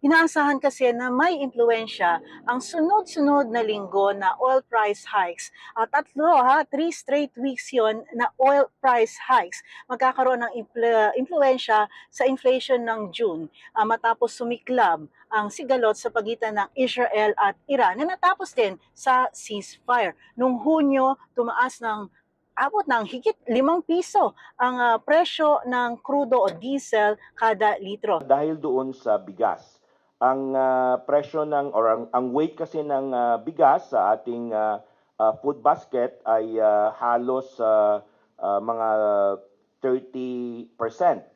Inaasahan kasi na may impluensya ang sunod-sunod na linggo na oil price hikes. At tatlo ha, three straight weeks yon na oil price hikes. Magkakaroon ng impl- impluensya sa inflation ng June ah, matapos sumiklab ang sigalot sa pagitan ng Israel at Iran na natapos din sa ceasefire. Noong Hunyo, tumaas ng abot ng higit limang piso ang ah, presyo ng crudo o diesel kada litro. dahil doon sa bigas. Ang ah, presyo ng or ang, ang weight kasi ng ah, bigas sa ating ah, ah, food basket ay ah, halos ah, ah, mga 30%,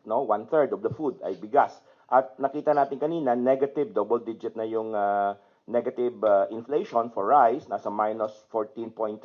no? One third of the food ay bigas. At nakita natin kanina, negative double digit na yung ah, negative ah, inflation for rice, nasa minus 14.3%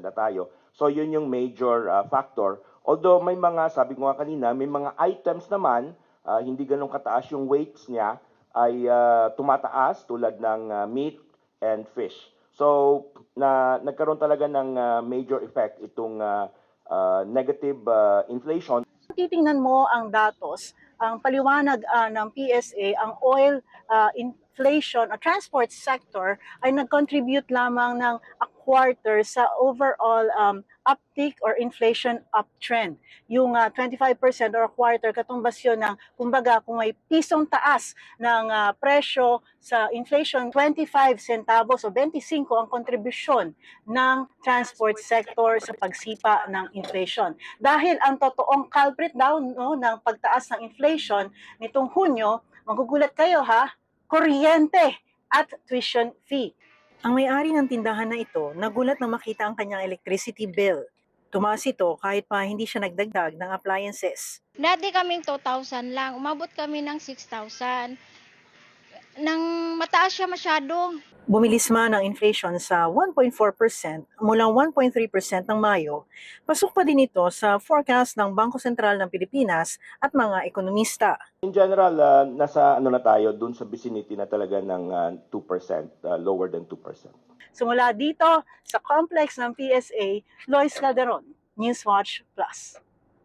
na tayo. So yun yung major ah, factor. Although may mga, sabi ko nga kanina, may mga items naman ah, hindi ganun kataas yung weights niya ay ah, tumataas tulad ng ah, meat and fish. So na nagkaroon talaga ng ah, major effect itong ah, ah, negative ah, inflation titingnan mo ang datos, ang paliwanag ah, ng PSA, ang oil ah, inflation o transport sector ay nag-contribute lamang ng quarter sa overall um, uptick or inflation uptrend. Yung ah, 25% or quarter katumbas yun ng, kumbaga, kung may pisong taas ng ah, presyo sa inflation, 25 centavos o 25 ang kontribusyon ng transport sector sa pagsipa ng inflation. Dahil ang totoong culprit daw no, ng pagtaas ng inflation nitong Hunyo, magugulat kayo ha, kuryente at tuition fee. Ang may-ari ng tindahan na ito nagulat nang makita ang kanyang electricity bill. Tumaas ito kahit pa hindi siya nagdagdag ng appliances. Dati kaming 2,000 lang, umabot kami ng 6,000. Nang mataas siya masyado. Bumilis man ang inflation sa 1.4% mula 1.3% ng Mayo, pasok pa din ito sa forecast ng Bangko Sentral ng Pilipinas at mga ekonomista. In general, ah, nasa ano na tayo dun sa vicinity na talaga ng ah, 2%, ah, lower than 2%. Sumula dito sa complex ng PSA, Lois Calderon, Newswatch Plus.